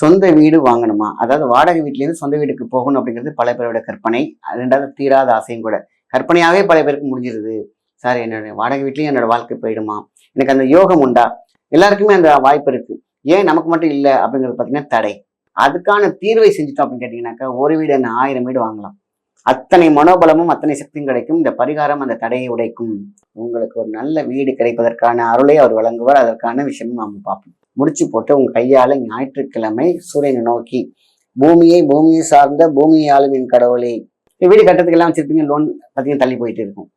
சொந்த வீடு வாங்கணுமா? அதாவது வாடகை வீட்லேருந்து சொந்த வீட்டுக்கு போகணும் அப்படிங்கிறது பல பேரோட கற்பனை. ரெண்டாவது தீராத ஆசையும் கூட. கற்பனையாகவே பல பேருக்கு முடிஞ்சிருது. சார் என்னோட வாடகை வீட்லேயும் என்னோட வாழ்க்கை போயிடுமா? எனக்கு அந்த யோகம் உண்டா? எல்லாருக்குமே அந்த வாய்ப்பு இருக்கு. ஏன் நமக்கு மட்டும் இல்லை அப்படிங்கிறது பார்த்தீங்கன்னா தடை. அதுக்கான தீர்வை செஞ்சுட்டோம் அப்படின்னு கேட்டிங்கனாக்கா ஒரு வீடு என்ன ஆயிரம் வீடு வாங்கலாம். அத்தனை மனோபலமும் அத்தனை சக்தியும் கிடைக்கும். இந்த பரிகாரம் அந்த தடையை உடைக்கும். உங்களுக்கு ஒரு நல்ல வீடு கிடைப்பதற்கான அருளை அவர் வழங்குவார். அதற்கான விஷயமும் நாம் பார்ப்போம். முடிச்சு போட்டு உங்க கையால ஞாயிற்றுக்கிழமை சூரியனை நோக்கி பூமியை பூமியை சார்ந்த பூமியை ஆளுமையின் கடவுளே. வீடு கட்டுறதுக்கெல்லாம் வச்சிருப்பீங்க லோன் பார்த்தீங்கன்னா தள்ளி போயிட்டு இருக்கும்.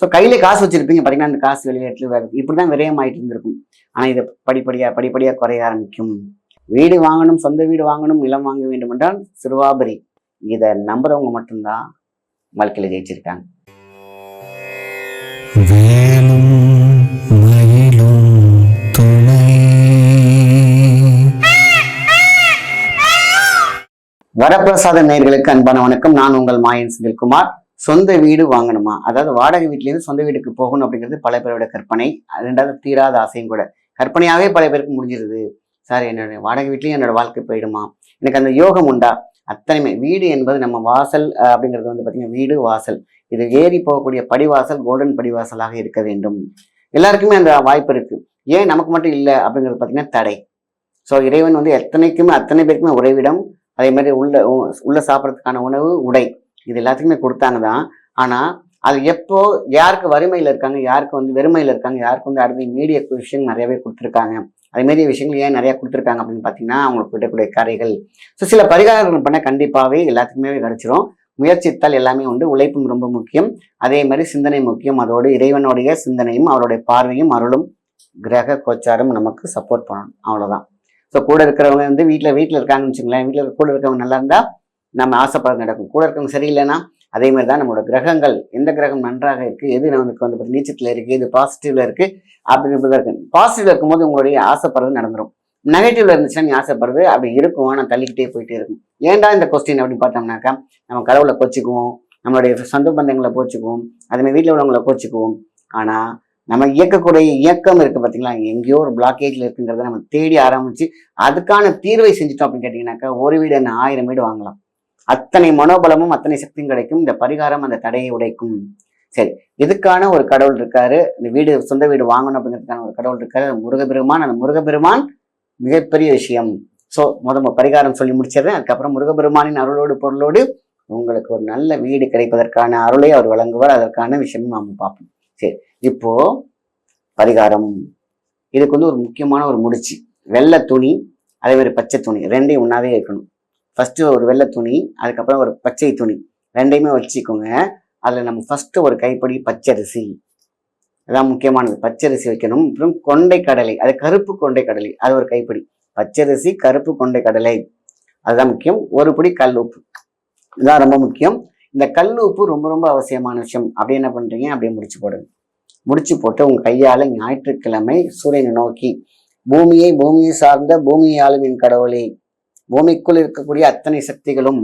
ஸோ கையில காசு வச்சிருப்பீங்க பார்த்தீங்கன்னா அந்த காசு வெளியேற்று வேறு இப்படிதான் விரயம் ஆயிட்டு இருந்திருக்கும். ஆனால் இதை படிப்படியாக படிப்படியாக குறைய ஆரம்பிக்கும். வீடு வாங்கணும் சொந்த வீடு வாங்கணும் நிலம் வாங்க வேண்டும் என்றால் சிறுவாபரி. இதை நம்புறவங்க மட்டும்தான் வாழ்க்கையில் ஜெயிச்சிருக்காங்க. வரப்பிரசாத நேர்களுக்கு அன்பான வணக்கம். நான் உங்கள் மாயன் செந்தில்குமார். சொந்த வீடு வாங்கணுமா? அதாவது வாடகை வீட்டிலேருந்து சொந்த வீட்டுக்கு போகணும் அப்படிங்கிறது பல பேரோட கற்பனை. ரெண்டாவது தீராத ஆசையும் கூட. கற்பனையாகவே பல பேருக்கு முடிஞ்சிருது. சார் என்னோட வாடகை வீட்லேயும் என்னோட வாழ்க்கை போயிடுமா? எனக்கு அந்த யோகம் உண்டா? அத்தனைமே வீடு என்பது நம்ம வாசல் அஹ், அப்படிங்கிறது வந்து பார்த்தீங்கன்னா வீடு வாசல். இது ஏறி போகக்கூடிய படிவாசல் கோல்டன் படிவாசலாக இருக்க வேண்டும். எல்லாருக்குமே அந்த வாய்ப்பு இருக்கு. ஏன் நமக்கு மட்டும் இல்லை அப்படிங்கிறது பார்த்தீங்கன்னா தடை. ஸோ இறைவன் வந்து எத்தனைக்குமே அத்தனை பேருக்குமே உறைவிடம். அதே மாதிரி உள்ள உள்ள சாப்பிட்றதுக்கான உணவு உடை. இது எல்லாத்துக்குமே கொடுத்தாங்க தான். ஆனால் அது எப்போ யாருக்கு வறுமையில் இருக்காங்க யாருக்கு வந்து வெறுமையில் இருக்காங்க யாருக்கு வந்து அடுத்த மீடிய விஷயம் நிறையவே கொடுத்துருக்காங்க. அதேமாரி விஷயங்கள் ஏன் நிறையா கொடுத்துருக்காங்க அப்படின்னு பார்த்தீங்கன்னா அவங்களுக்கு விடக்கூடிய கரைகள் ஸோ சில பரிகாரங்கள் பண்ண கண்டிப்பாகவே எல்லாத்துக்குமே கிடைச்சிரும். முயற்சித்தால் எல்லாமே உண்டு. உழைப்பும் ரொம்ப முக்கியம். அதே மாதிரி சிந்தனை முக்கியம். அதோடு இறைவனுடைய சிந்தனையும் அவருடைய பார்வையும் அருளும் கிரக கோச்சாரம் நமக்கு சப்போர்ட் பண்ணணும். அவ்வளோதான் ஸோ கூட இருக்கிறவங்க வந்து வீட்டில் வீட்டில் இருக்காங்கன்னு வச்சுங்களேன் வீட்டில் கூட இருக்கிறவங்க நல்லா இருந்தால் நம்ம ஆசைப்படுறது நடக்கும். கூட இருக்கவங்க சரியில்லைன்னா அதே மாதிரி தான் நம்மளோட கிரகங்கள். எந்த கிரகம் நன்றாக இருக்குது எது நமக்கு வந்து நீச்சத்தில் இருக்குது எது பாசிட்டிவில் இருக்குது அப்படிங்கிறது இருக்கு. பாசிட்டிவ்ல இருக்கும்போது உங்களுடைய ஆசைப்படுறது நடந்துடும் நெகட்டிவ்ல இருந்துச்சுன்னா நீ ஆசைப்படுறது அப்படி இருக்கும். ஆனால் தள்ளிக்கிட்டே போயிட்டே இருக்கும். ஏன்டா இந்த கொஸ்டின் அப்படின்னு பார்த்தோம்னாக்கா நம்ம கடவுளை கோச்சிக்குவோம். நம்மளுடைய சொந்த பந்தங்களை கோச்சிக்குவோம். அதுமாதிரி வீட்டில் உள்ளவங்களை கோச்சிக்குவோம். ஆனால் நம்ம இயக்கக்கூடிய இயக்கம் இருக்கு பார்த்தீங்களா எங்கேயோ ஒரு பிளாக்கேஜில் இருக்குங்கிறத நம்ம தேடி ஆரம்பிச்சு அதுக்கான தீர்வை செஞ்சுட்டோம் அப்படின்னு கேட்டிங்கனாக்கா ஒரு வீடு என்ன ஆயிரம் வீடு வாங்கலாம். அத்தனை மனோபலமும் அத்தனை சக்தியும் கிடைக்கும். இந்த பரிகாரம் அந்த தடையை உடைக்கும். சரி இதுக்கான ஒரு கடவுள் இருக்காரு. இந்த வீடு சொந்த வீடு வாங்கணும் அப்படிங்கிறதுக்கான ஒரு கடவுள் இருக்காரு. முருகபெருமான் அந்த முருகபெருமான் மிகப்பெரிய விஷயம். ஸோ முத பரிகாரம் சொல்லி முடிச்சிடுறேன். அதுக்கப்புறம் முருகபெருமானின் அருளோடு பொருளோடு உங்களுக்கு ஒரு நல்ல வீடு கிடைப்பதற்கான அருளை அவர் வழங்குவார். அதற்கான விஷயமும் நாம் பார்ப்போம். சரி இப்போ பரிகாரம். இதுக்கு வந்து ஒரு முக்கியமான ஒரு முடிச்சு. வெள்ளை துணி அதே மாதிரி பச்சை துணி ரெண்டையும் ஒன்றாவே இருக்கணும். ஃபஸ்ட்டு ஒரு வெள்ளை துணி அதுக்கப்புறம் ஒரு பச்சை துணி. ரெண்டையுமே வச்சுக்கோங்க. அதில் நம்ம ஃபஸ்ட்டு ஒரு கைப்படி பச்சரிசி. அதான் முக்கியமானது. பச்சரிசி வைக்கணும். அப்புறம் கொண்டை கடலை. அது கருப்பு கொண்டை கடலை. அது ஒரு கைப்பிடி. பச்சரிசி கருப்பு கொண்டை கடலை. அதுதான் முக்கியம். ஒரு பிடி கல் உப்பு. இதுதான் ரொம்ப முக்கியம். இந்த கல் உப்பு ரொம்ப ரொம்ப அவசியமான விஷயம். அப்படி என்ன பண்ணுறீங்க அப்படியே முடிச்சு போடுங்க. முடிச்சு போட்டு உங்கள் கையால் ஞாயிற்றுக்கிழமை சூரியனை நோக்கி பூமியை பூமியை சார்ந்த பூமியை ஆளும் என் கடவுளே பூமிக்குள் இருக்கக்கூடிய அத்தனை சக்திகளும்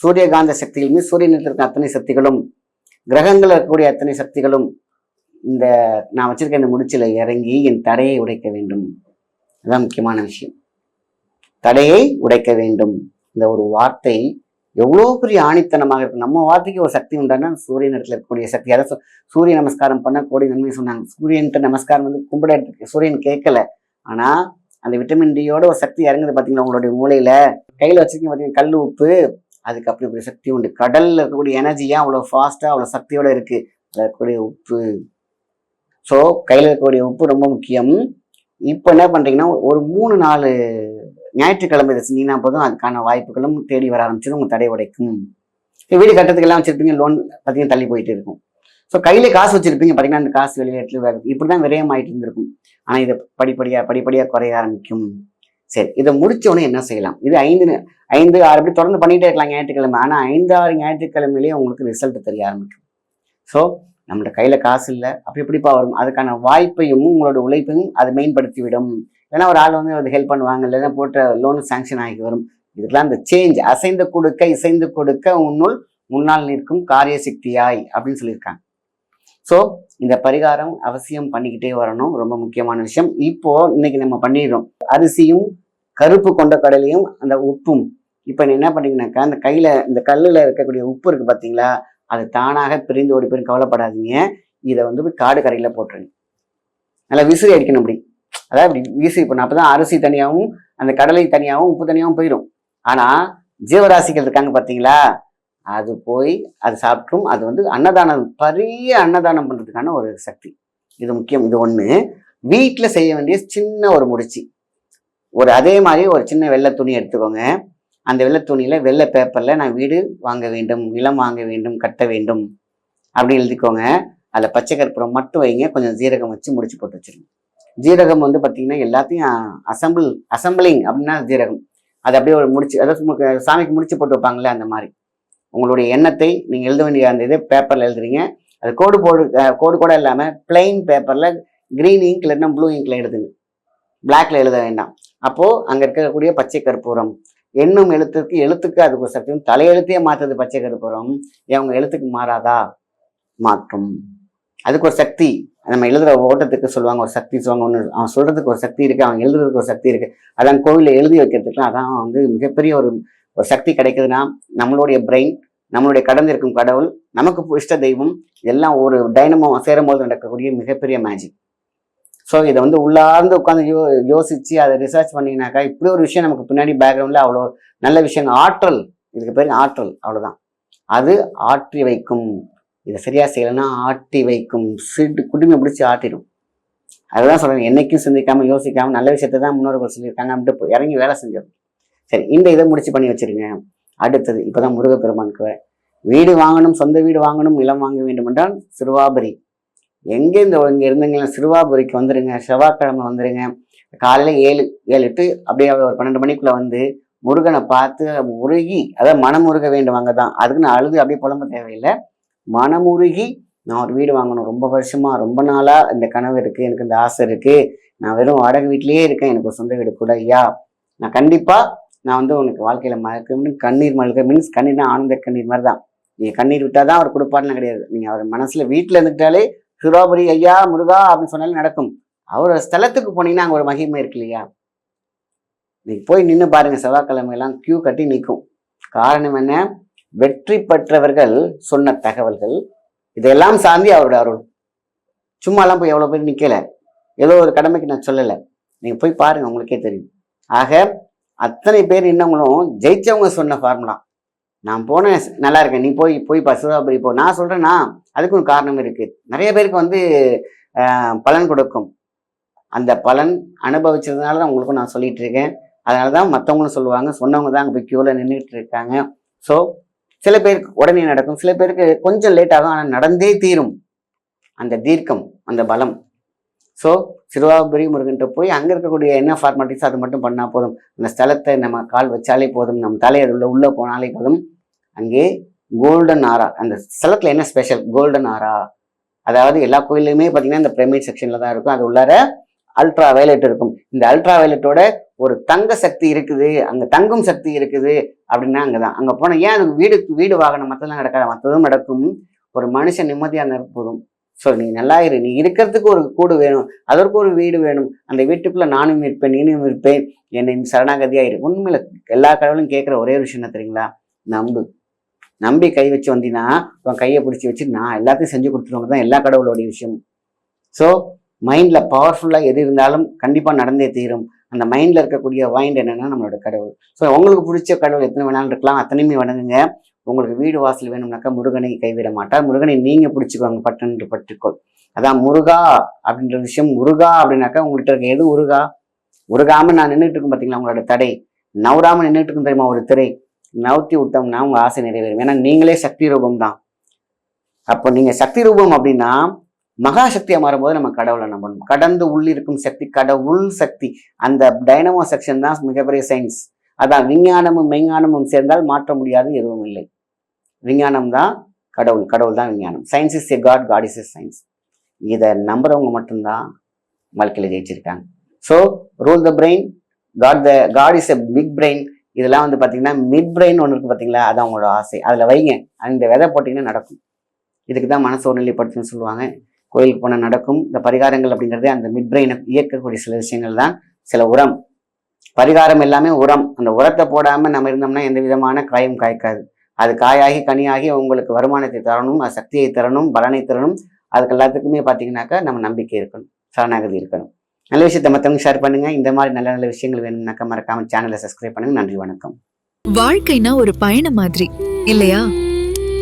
சூரியகாந்த சக்திகளுமே சூரியனில் இருக்க அத்தனை சக்திகளும் கிரகங்கள் இருக்கக்கூடிய அத்தனை சக்திகளும் இந்த நான் வச்சிருக்க இந்த முடிச்சில இறங்கி என் தடையை உடைக்க வேண்டும். அதுதான் முக்கியமான விஷயம். தடையை உடைக்க வேண்டும். இந்த ஒரு வார்த்தை எவ்வளோ பெரிய ஆணித்தனமாக இருக்கும் நம்ம வார்த்தைக்கு ஒரு சக்தி உண்டானா சூரியன் இடத்துல இருக்கக்கூடிய சக்தி. அதை சூரிய நமஸ்காரம் பண்ண கோடி நன்மை சொன்னாங்க. சூரியன்கிட்ட நமஸ்காரம் வந்து கும்பிட இருக்கு. சூரியன் கேட்கல. ஆனால் அந்த விட்டமின் டியோட ஒரு சக்தி இறங்குது பார்த்தீங்களா உங்களுடைய மூளையில். கையில் வச்சிருக்கீங்க பார்த்தீங்கன்னா கல் உப்பு. அதுக்கு அப்படி ஒரு சக்தி உண்டு. கடலில் இருக்கக்கூடிய எனர்ஜியாக அவ்வளோ ஃபாஸ்ட்டாக அவ்வளோ சக்தியோடு இருக்குது அதில் இருக்கக்கூடிய உப்பு. ஸோ கையில் இருக்கக்கூடிய உப்பு ரொம்ப முக்கியம். இப்போ என்ன பண்ணுறீங்கன்னா ஒரு மூணு நாலு ஞாயிற்றுக்கிழமை இதை செஞ்சீங்கன்னா போதும் அதுக்கான வாய்ப்புகளும் தேடி வர ஆரம்பிச்சிடும் உங்க தடை உடைக்கும். வீடு கட்டத்துக்கெல்லாம் வச்சிருப்பீங்க லோன் பார்த்தீங்கன்னா தள்ளி போயிட்டு இருக்கும். ஸோ கையில காசு வச்சிருப்பீங்க பார்த்தீங்கன்னா அந்த காசு வெளியேற்று வேறு இப்படிதான் விரயம் ஆயிட்டு இருந்திருக்கும். ஆனா இது படிப்படியா படிப்படியா குறைய ஆரம்பிக்கும். சரி இதை முடிச்ச என்ன செய்யலாம்? இது ஐந்து ஐந்து ஆறு அப்படி தொடர்ந்து பண்ணிட்டே இருக்கலாம் ஞாயிற்றுக்கிழமை. ஆனா ஐந்து ஆறு ஞாயிற்றுக்கிழமையிலேயே உங்களுக்கு ரிசல்ட் தெரிய ஆரம்பிக்கும். ஸோ நம்மளோட கையில காசு இல்லை அப்படி எப்படிப்பா வரும். அதுக்கான வாய்ப்பையும் உங்களோட உழைப்பையும் அது மேம்படுத்திவிடும். விடும் ஒரு ஆள் வந்து அது ஹெல்ப் பண்ணுவாங்க இல்லைன்னா போட்ட லோன் சாங்ஷன் ஆகி வரும். இதுக்கெல்லாம் அந்த சேஞ்ச் அசைந்து கொடுக்க இசைந்து கொடுக்க உன்னுள் முன்னால் நிற்கும் காரிய சக்தியாய் அப்படின்னு சொல்லியிருக்காங்க. ஸோ இந்த பரிகாரம் அவசியம் பண்ணிக்கிட்டே வரணும். ரொம்ப முக்கியமான விஷயம். இப்போ இன்னைக்கு நம்ம பண்ணிடுறோம். அரிசியும் கருப்பு கொண்ட கடலையும் அந்த உப்பும். இப்போ நீ என்ன பண்ணீங்கன்னாக்கா அந்த கையில் இந்த கல்லில் இருக்கக்கூடிய உப்பு இருக்குது பார்த்தீங்களா? அது தானாக பிரிந்து ஓடி போயிருந்து கவலைப்படாதீங்க. இதை வந்து போய் காடு கரையில் போட்டுருங்க. நல்லா விசிறி அடிக்கணும் அப்படி. அதாவது இப்படி இப்போ பண்ணணும் அப்பதான் அரிசி தனியாகவும் அந்த கடலை தனியாகவும் உப்பு தனியாகவும் போயிடும் ஆனா ஜீவராசிகள் இருக்காங்க பார்த்தீங்களா அது போய் அது சாப்பிட்டும் அது வந்து அன்னதானம் பெரிய அன்னதானம் பண்றதுக்கான ஒரு சக்தி. இது முக்கியம் இது ஒன்று வீட்டில் செய்ய வேண்டிய சின்ன ஒரு முடிச்சு. ஒரு அதே மாதிரி ஒரு சின்ன வெள்ளை துணி எடுத்துக்கோங்க. அந்த வெள்ளை துணியில வெள்ளை பேப்பர்ல நான் வீடு வாங்க வேண்டும் நிலம் வாங்க வேண்டும் கட்ட வேண்டும். அப்படி எழுதிக்கோங்க. அதில் பச்சை கற்பூரம் மட்டும் வைங்க. கொஞ்சம் ஜீரகம் வச்சு முடிச்சு போட்டு வச்சிருங்க. ஜீரகம் வந்து பார்த்தீங்கன்னா எல்லாத்தையும் அசம்பிள் அசம்பிளிங் அப்படின்னா ஜீரகம். அது அப்படியே ஒரு முடிச்சு அதாவது சாமிக்கு முடிச்சு போட்டு வைப்பாங்களே அந்த மாதிரி. உங்களுடைய எண்ணத்தை நீங்கள் எழுத வேண்டிய அந்த இது பேப்பரில் எழுதுறீங்க. அது கோடு போடு கோடு கூட இல்லாமல் பிளெயின் பேப்பரில் க்ரீன் இங்க் இல்லைன்னா ப்ளூ இங்க்ல எழுதுங்க. பிளாக்ல எழுத வேண்டாம். அப்போது அங்கே இருக்கக்கூடிய பச்சை கற்பூரம் எண்ணும் எழுத்துக்கு எழுத்துக்கு அதுக்கு ஒரு சக்தியும் தலையெழுத்தையே மாற்றுறது பச்சை கற்பூரம். ஏன் எழுத்துக்கு மாறாதா? மாற்றும். அதுக்கு ஒரு சக்தி. நம்ம எழுதுகிற ஓட்டத்துக்கு சொல்லுவாங்க ஒரு சக்தி சொல்லுவாங்க ஒன்று அவன் சொல்கிறதுக்கு ஒரு சக்தி இருக்குது அவன் எழுதுறதுக்கு ஒரு சக்தி இருக்குது அதான் கோவிலில் எழுதி வைக்கிறதுக்குலாம் அதான் வந்து மிகப்பெரிய ஒரு ஒரு சக்தி கிடைக்குதுன்னா நம்மளுடைய பிரெயின் நம்மளுடைய கடந்து இருக்கும் கடவுள் நமக்கு இஷ்ட தெய்வம் எல்லாம் ஒரு டைனமோ சேரும்போது நடக்கக்கூடிய மிகப்பெரிய மேஜிக் ஸோ இதை வந்து உள்ளார்ந்து உட்காந்து யோ யோசிச்சு அதை ரிசர்ச் பண்ணிங்கனாக்கா இப்படி ஒரு விஷயம் நமக்கு பின்னாடி பேக்ரவுண்டில் அவ்வளோ நல்ல விஷயம் ஆற்றல் இதுக்கு பேர் ஆற்றல் அவ்வளோதான் அது ஆற்றி வைக்கும். இதை சரியாக செய்யலைன்னா ஆட்டி வைக்கும் சீட்டு குடுமி பிடிச்சி ஆட்டிடும். அதுதான் சொல்கிறேன் என்றைக்கும் சிந்திக்காமல் யோசிக்காமல் நல்ல விஷயத்தை தான் முன்னோர்கள் சொல்லியிருக்காங்க அப்படின்ட்டு இறங்கி வேலை செஞ்சிடும் சரி இந்த இதை முடிச்சு பண்ணி வச்சிருங்க. அடுத்தது இப்போ தான் முருகப்பெருமானுக்கு வரேன். வீடு வாங்கணும் சொந்த வீடு வாங்கணும் நிலம் வாங்க வேண்டும் என்றால் சிறுவாபுரி. எங்கே இந்த இங்கே இருந்தீங்களா சிறுவாபுரிக்கு வந்துடுங்க செவ்வாய்க்கிழமை வந்துடுங்க காலையில் ஏழு ஏழு எட்டு அப்படியே ஒரு பன்னெண்டு மணிக்குள்ளே வந்து முருகனை பார்த்து உருகி அதாவது உருக வேண்டும் அங்கே தான் அதுக்குன்னு அழுது அப்படியே புலம்ப தேவையில்லை. மனமுருகி நான் ஒரு வீடு வாங்கணும். ரொம்ப வருஷமா ரொம்ப நாளா இந்த கனவு இருக்கு எனக்கு இந்த ஆசை இருக்கு. நான் வெறும் வாடகை வீட்லயே இருக்கேன் எனக்கு ஒரு சொந்த வீடு கூட. ஐயா நான் கண்டிப்பா நான் வந்து உனக்கு வாழ்க்கையில மறக்க கண்ணீர் மல்க மீன்ஸ் கண்ணீர்னா ஆனந்த கண்ணீர் மாதிரி தான் நீங்க கண்ணீர் விட்டாதான் அவர் கொடுப்பாருலாம் கிடையாது. நீங்க அவர் மனசுல வீட்டுல இருந்துட்டாலே சுராபுரி ஐயா முருகா அப்படின்னு சொன்னாலே நடக்கும். அவர் ஸ்தலத்துக்கு போனீங்கன்னா அங்க ஒரு மகிமை இருக்கு இல்லையா? நீங்க போய் நின்று பாருங்க செவ்வாய்க்கிழமை எல்லாம் கியூ கட்டி நிற்கும் காரணம் என்ன? வெற்றி பெற்றவர்கள் சொன்ன தகவல்கள். இதெல்லாம் சார்ந்தி அவரோட அருள். சும்மாலாம் போய் எவ்வளோ பேர் நிற்கல ஏதோ ஒரு கடமைக்கு நான் சொல்லலை. நீங்கள் போய் பாருங்கள் உங்களுக்கே தெரியும். ஆக அத்தனை பேர் இன்னவங்களும் ஜெயிச்சவங்க சொன்ன ஃபார்முலா நான் போனேன் நல்லா இருக்கேன் நீ போய் போய் பசுதாபுரி போ. நான் சொல்கிறேன்னா அதுக்கும் ஒரு காரணம் இருக்குது நிறைய பேருக்கு வந்து பலன் கொடுக்கும். அந்த பலன் அனுபவிச்சதுனால தான் உங்களுக்கும் நான் சொல்லிகிட்டு இருக்கேன். அதனால தான் மற்றவங்களும் சொல்லுவாங்க. சொன்னவங்க தான் அங்கே போய் க்யூவில் நின்றுட்டு இருக்காங்க. ஸோ சில பேருக்கு உடனே நடக்கும் சில பேருக்கு கொஞ்சம் லேட் ஆகும் ஆனால் நடந்தே தீரும். அந்த தீர்க்கம் அந்த பலம். ஸோ சிறுவாபுரி முருகன்ட்ட போய் அங்கே இருக்கக்கூடிய என்ன ஃபார்மாலிட்டிஸ் அது மட்டும் பண்ணால் போதும். அந்த ஸ்தலத்தை நம்ம கால் வச்சாலே போதும் நம்ம தலையை உள்ள உள்ளே போனாலே போதும். அங்கே கோல்டன் ஆரா அந்த ஸ்தலத்தில் என்ன ஸ்பெஷல் கோல்டன் ஆரா. அதாவது எல்லா கோயிலுமே பார்த்தீங்கன்னா இந்த பிரமிட் செக்ஷனில் தான் இருக்கும். அது உள்ளார அல்ட்ரா வயலட் இருக்கும். இந்த அல்ட்ரா வயலட்டோட ஒரு தங்க சக்தி இருக்குது அங்கே தங்கும் சக்தி இருக்குது அப்படின்னா அங்கே தான் அங்கே போனால் ஏன் அது வீடு வீடு வாகனம் மற்றெல்லாம் நடக்காது மற்றதும் நடக்கும் ஒரு மனுஷன் நிம்மதியாக இருந்தால் போதும். ஸோ நீ நல்லா இரு. நீ இருக்கிறதுக்கு ஒரு கூடு வேணும். அதற்கு ஒரு வீடு வேணும். அந்த வீட்டுக்குள்ளே நானும் இருப்பேன் நீனும் இருப்பேன். என்னை சரணாகதியாக இரு. உண்மையில் எல்லா கடவுளும் கேட்குற ஒரே விஷயம் என்ன தெரியுங்களா? நம்பு. நம்பி கை வச்சு வந்தீங்கன்னா உன் கையை பிடிச்சி வச்சு நான் எல்லாத்தையும் செஞ்சு கொடுத்துருவாங்க தான் எல்லா கடவுளோடைய விஷயம். ஸோ மைண்டில் பவர்ஃபுல்லாக எது இருந்தாலும் கண்டிப்பாக நடந்தே தீரும். அந்த மைண்டில் இருக்கக்கூடிய வாயிண்ட் என்னென்னா நம்மளோட கடவுள். ஸோ உங்களுக்கு பிடிச்ச கடவுள் எத்தனை வேணாலும் இருக்கலாம். அத்தனையுமே வணங்குங்க. உங்களுக்கு வீடு வாசல் வேணும்னாக்கா முருகனை கைவிட மாட்டார். முருகனை நீங்கள் பிடிச்சிக்கோங்க பட்டன்று பற்றுக்கோள் அதான் முருகா அப்படின்ற விஷயம். முருகா அப்படின்னாக்கா உங்கள்கிட்ட இருக்க எது உருகா? உருகாமல் நான் நின்றுட்டு இருக்கேன் பார்த்தீங்களா உங்களோட தடை. நவராமல் நின்றுட்டு இருக்கும் தெரியுமா? ஒரு திரை. நவுத்தி விட்டோம்னா உங்கள் ஆசை நிறைவேறும். ஏன்னா நீங்களே சக்தி ரூபம் தான் அப்போ நீங்கள் சக்தி ரூபம் அப்படின்னா மகாசக்தியாக மாறும்போது நம்ம கடவுளை நம்பணும். கடந்து உள்ளிருக்கும் சக்தி கடவுள் சக்தி. அந்த டைனமோ செக்ஷன் தான் மிகப்பெரிய சயின்ஸ் அதான் விஞ்ஞானமும் மெய்ஞானமும் சேர்ந்தால் மாற்ற முடியாது எதுவும் இல்லை. விஞ்ஞானம் தான் கடவுள். கடவுள் தான் விஞ்ஞானம். Science is a god god is a science இதை நம்புறவங்க மட்டும்தான் வாழ்க்கையில் ஜெயிச்சிருக்காங்க. So rule the brain god the god is a big brain இதெல்லாம் வந்து பார்த்தீங்கன்னா மிட் பிரெயின் ஒன்று இருக்குது பார்த்தீங்களா அதான் உங்களோட ஆசை. அதில் வைங்க. அந்த விதை போட்டிங்கன்னா நடக்கும். இதுக்கு தான் மனசு ஒருநிலைப்படுத்துன்னு சொல்லுவாங்க. கோயிலுக்கு போனால் நடக்கும். இந்த பரிகாரங்கள் அப்படிங்கிறது அந்த மிட் பிரெயினை இயக்கக்கூடிய சில விஷயங்கள் தான் சில உரம். பரிகாரம் எல்லாமே உரம். அந்த உரத்தை போடாம நம்ம இருந்தோம்னா எந்த விதமான காயும் காய்க்காது. அது காயாகி கனியாகி உங்களுக்கு வருமானத்தை தரணும் அது சக்தியை தரணும் பலனை தரணும். அதுக்கு எல்லாத்துக்குமே பார்த்தீங்கன்னாக்கா நம்ம நம்பிக்கை இருக்கணும். சரணாகதி இருக்கணும். நல்ல விஷயத்தை மற்றவங்க ஷேர் பண்ணுங்க. இந்த மாதிரி நல்ல நல்ல விஷயங்கள் வேணும்னாக்கா மறக்காம சேனலை சப்ஸ்கிரைப் பண்ணுங்க. நன்றி வணக்கம். வாழ்க்கைனா ஒரு பயணம் மாதிரி. இல்லையா?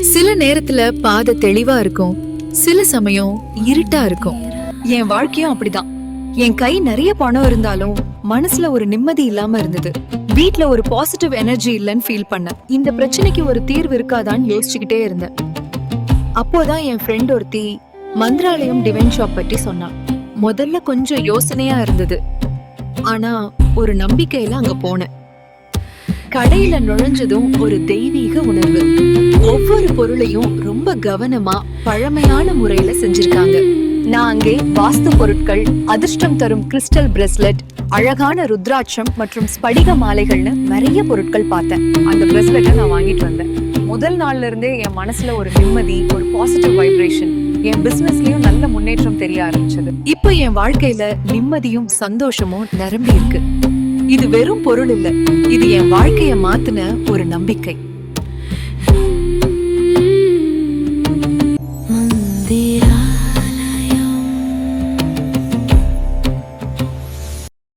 சில நேரத்துல பாதை தெளிவா இருக்கும். சில சமயம் இருட்டா இருக்கும். என் வாழ்க்கையும் அப்படிதான். என் கை நிறைய பணம் இருந்தாலும் மனசுல ஒரு நிம்மதி இல்லாம இருந்தது. வீட்ல ஒரு பாசிட்டிவ் எனர்ஜி இல்லைன்னு ஃபீல் பண்ணேன். இந்த பிரச்சனைக்கு ஒரு தீர்வு இருக்காதான்னு யோசிச்சுக்கிட்டே இருந்தேன். அப்போதான் என் ஃப்ரெண்ட் ஒருத்தி மந்திராலயம் டிவைன் ஷாப் பற்றி சொன்னான் முதல்ல கொஞ்சம் யோசனையா இருந்தது. ஆனா ஒரு நம்பிக்கையில அங்க போனேன். கடையில நுழைஞ்சதும் ஒரு தெய்வீக உணர்வு. ஒவ்வொரு பொருளையும் ரொம்ப கவனமா பழமையான முறையில செஞ்சிருக்காங்க. நான் அங்கே வாஸ்து பொருட்கள் அதிர்ஷ்டம் தரும் கிறிஸ்டல் பிரஸ்லெட் அழகான ருத்ராட்சம் மற்றும் ஸ்படிக மாலைகள்னு நிறைய பொருட்கள் பார்த்தேன். அந்த பிரஸ்லெட்டை நான் வாங்கிட்டு வந்தேன். முதல் நாள்ல இருந்தே என் மனசுல ஒரு நிம்மதி ஒரு பாசிட்டிவ் வைப்ரேஷன் என் பிசினஸ்லயும் நல்ல முன்னேற்றம் தெரிய ஆரம்பிச்சது. இப்போ என் வாழ்க்கையில நிம்மதியும் சந்தோஷமும் நிரம்பி இருக்கு இது வெறும் பொருள் இல்ல. இது என் வாழ்க்கைய மாத்தின ஒரு நம்பிக்கை.